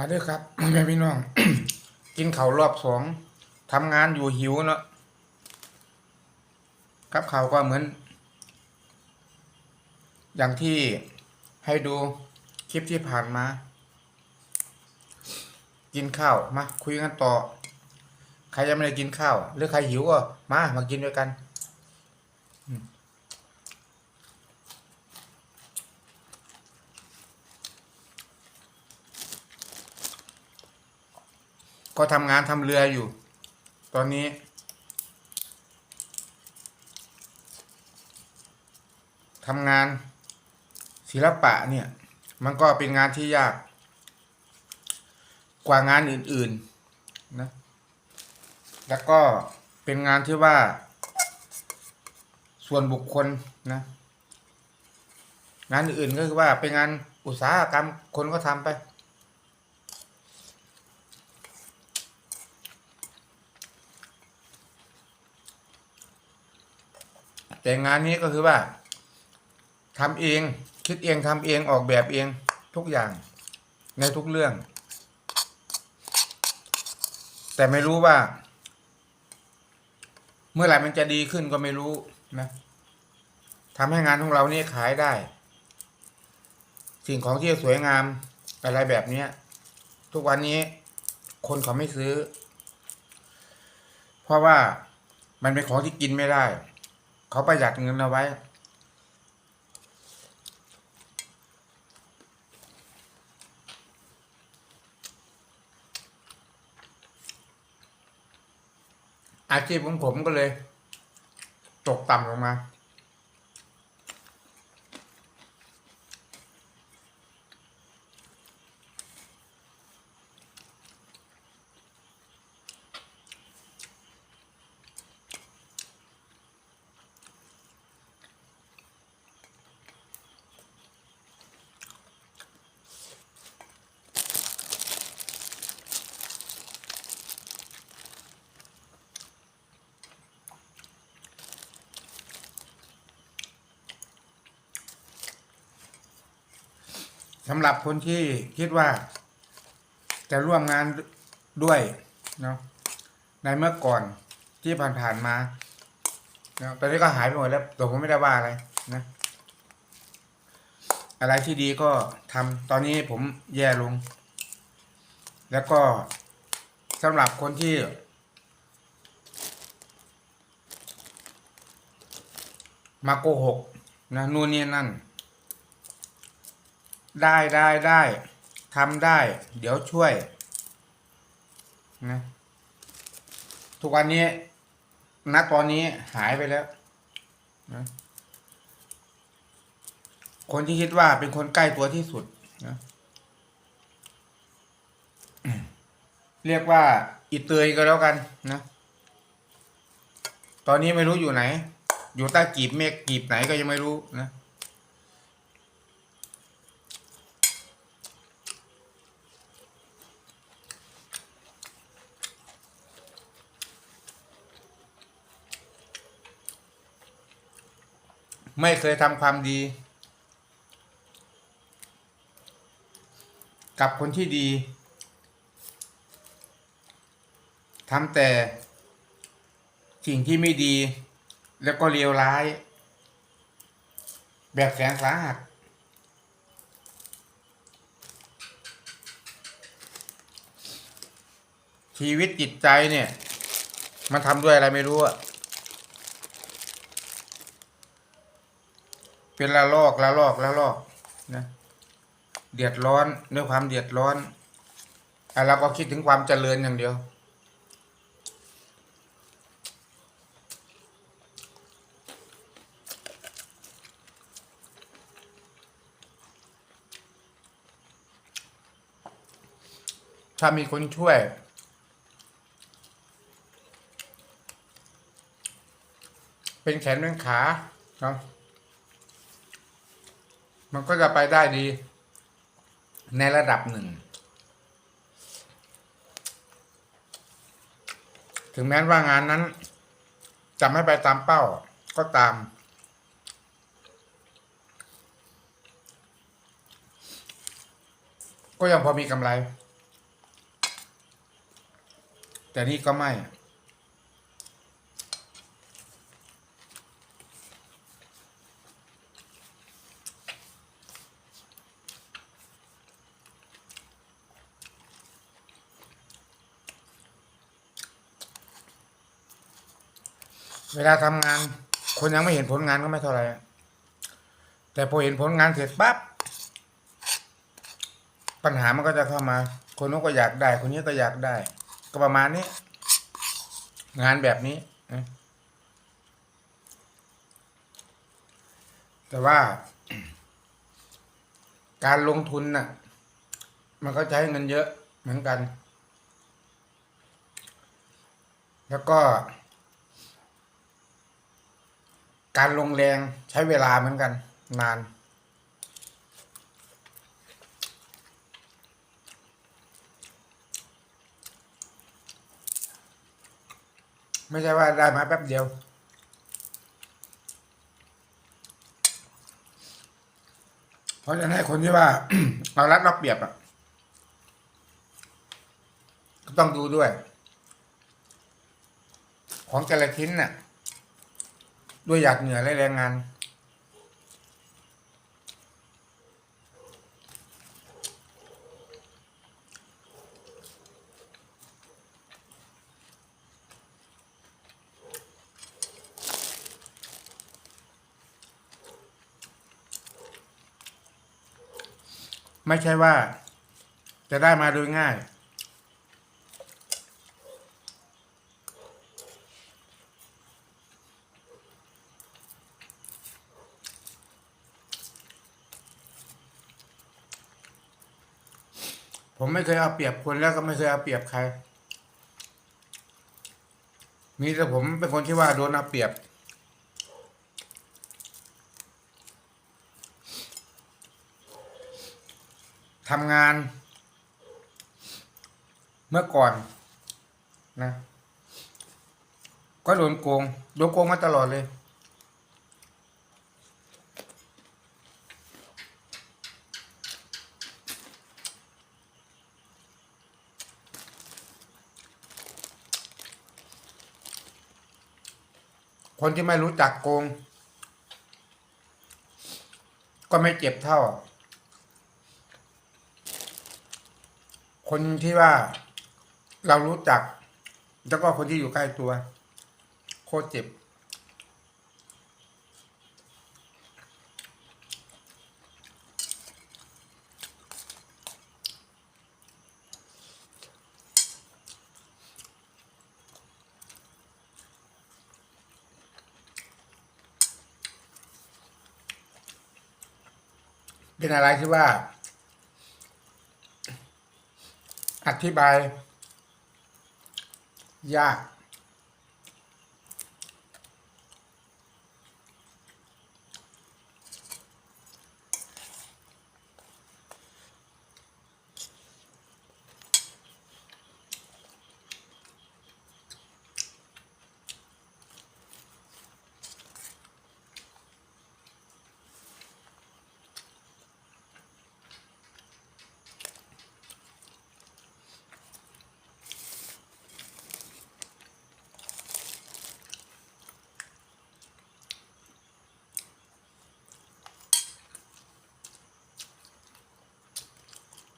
มาด้วยครับแม่พี่น้อง กินเข้ารอบสองทำงานอยู่หิวเนาะกับข้าวก็เหมือน อย่างที่ให้ดูคลิปที่ผ่านมา กินข้าวมาคุยกันต่อ ใครยังไม่ได้กินข้าว หรือใครหิวก็มามากินด้วยกัน ก็ทำงานทำเรืออยู่ ตอนนี้ ทำงานศิลปะเนี่ย มันก็เป็นงานที่ยาก กว่างานอื่นๆนะแล้วก็เป็นงานที่ว่า ส่วนบุคคลนะงานอื่นก็คือว่าเป็นงานอุตสาหกรรมคนก็ทำไป แต่งานนี้ก็คือว่าทำเอง คิดเองทำเองออกแบบเองทุกอย่างในทุกเรื่อง แต่ไม่รู้ว่า เมื่อไหร่มันจะดีขึ้นก็ไม่รู้นะทำให้งานของเรานี่ขายได้ สิ่งของที่สวยงามอะไรแบบเนี้ยทุกวันนี้คนเขาไม่ซื้อ เพราะว่ามันเป็นของที่กินไม่ได้ เขาประหยัดเงินเอาไว้ อาชีพของผมก็เลย ตกต่ำลงมา สำหรับคนที่คิดว่า จะร่วมงานด้วยเนาะในเมื่อก่อนที่ผ่านๆมาเนาะตอนนี้ก็หายไปหมดแล้วแต่ผมไม่ได้ว่าอะไรนะอะไรที่ดีก็ทำตอนนี้ผมแย่ลง แล้วก็สำหรับคนที่ มาโกหกนะนู่นนี่นั่น ได้ได้ได้ทำได้ เดี๋ยวช่วยนะทุกวันนี้ณตอนนี้หายไปแล้วนะคนที่คิดว่าเป็นคนใกล้ตัวที่สุดนะเรียกว่าอีเตยก็แล้วกันนะ ตอนนี้ไม่รู้อยู่ไหน อยู่ใต้กีบเมฆกีบไหนก็ยังไม่รู้นะ ไม่เคยทำความดี กับคนที่ดีทำแต่สิ่งที่ไม่ดี แล้วก็เลวร้าย แบบแสนสาหัสชีวิตจิตใจเนี่ย มันทำด้วยอะไรไม่รู้อะ เป็นละลอกละลอกละลอกนะเดือดร้อนด้วยความเดือดร้อนแต่เราก็คิดถึงความเจริญอย่างเดียว ถ้ามีคนช่วยเป็นแขนเป็นขาเนาะ มันก็จะไปได้ดี ในระดับหนึ่ง ถึงแม้ว่างานนั้น จะไม่ไปตามเป้าก็ตาม ก็ยังพอมีกำไร แต่นี่ก็ไม่ เวลาทำงาน คนยังไม่เห็นผลงานก็ไม่เท่าไหร่แต่พอเห็นผลงานเสร็จปั๊บปัญหามันก็จะเข้ามา คนนู้นก็อยากได้ คนนี้ก็อยากได้ ก็ประมาณนี้ งานแบบนี้แต่ว่า การลงทุนน่ะ มันก็ใช้เงินเยอะเหมือนกัน แล้วก็ การลงแรงใช้เวลาเหมือนกัน นาน ไม่ใช่ว่าได้มาแป๊บเดียวเพราะฉะนั้นให้คนที่ว่าเอารัดรับเปรียบอะก็ต้องดูด้วย ของแต่ละชิ้นน่ะ ด้วยหยาดเหงื่อและแรงงานไม่ใช่ว่าจะได้มาโดยง่าย ผมไม่เคยเอาเปรียบคนแล้วก็ไม่เคยเอาเปรียบใคร มีแต่ผมเป็นคนที่ว่าโดนเอาเปรียบ ทำงาน เมื่อก่อนนะ ก็โดนโกง โดนโกงมาตลอดเลย คนที่ไม่รู้จักโกง ก็ไม่เจ็บเท่า คนที่ว่าเรารู้จัก แล้วก็คนที่อยู่ใกล้ตัว โคตรเจ็บ เป็นอะไรที่ว่า อธิบาย ยาก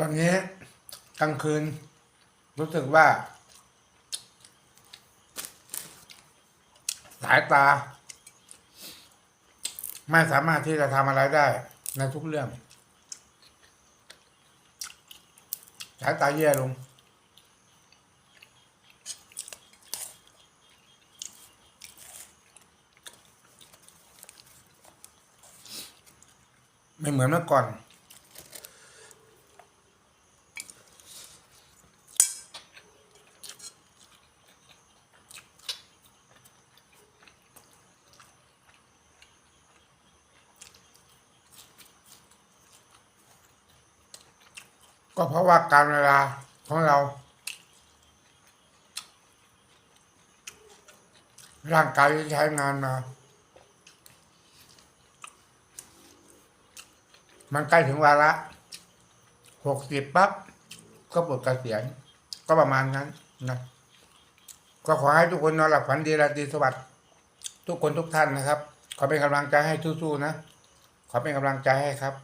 ตอนนี้กลางคืน รู้สึกว่า สายตา ไม่สามารถที่จะทำอะไรได้ ในทุกเรื่อง สายตาแย่ลงไม่เหมือนเมื่อก่อน ก็เพราะว่าการเวลาของเรา ร่างกายที่ใช้งานมา มันใกล้ถึงวาระหกสิบปั๊บก็ปลดเกษียณก็ประมาณนั้นนะก็ขอให้ทุกคนนอนหลับฝันดีราตรีสวัสดิ์ทุกคนทุกท่านนะครับ ขอเป็นกำลังใจให้สู้ๆนะ ขอเป็นกำลังใจให้ครับ